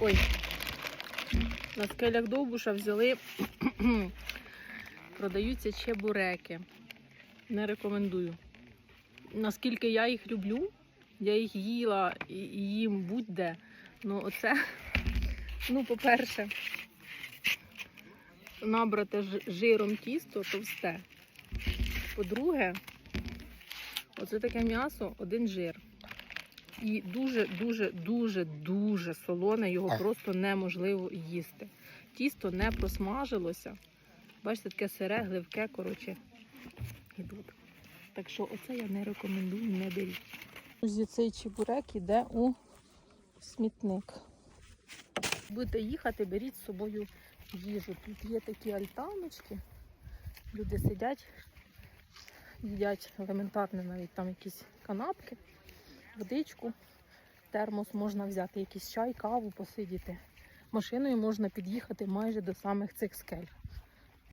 Ой. На скелях Довбуша взяли. Продаються чебуреки. Не рекомендую. Наскільки я їх люблю, я їх їла і їм будь-де. Ну, оце, ну, по-перше, набрате ж- жиром тісто товсте. По-друге, оце таке м'ясо, один жир. І дуже, дуже, дуже, дуже солоне, його просто неможливо їсти. Тісто не просмажилося. Бачите, таке сире, гливке, коротше, тут. Так що оце я не рекомендую, не беріть. Ось цей чебурек іде у смітник. Будете їхати, беріть з собою їжу. Тут є такі альтаночки. Люди сидять, їдять елементарно навіть там якісь канапки, водичку, термос можна взяти, якийсь чай, каву посидіти. Машиною можна під'їхати майже до самих цих скель.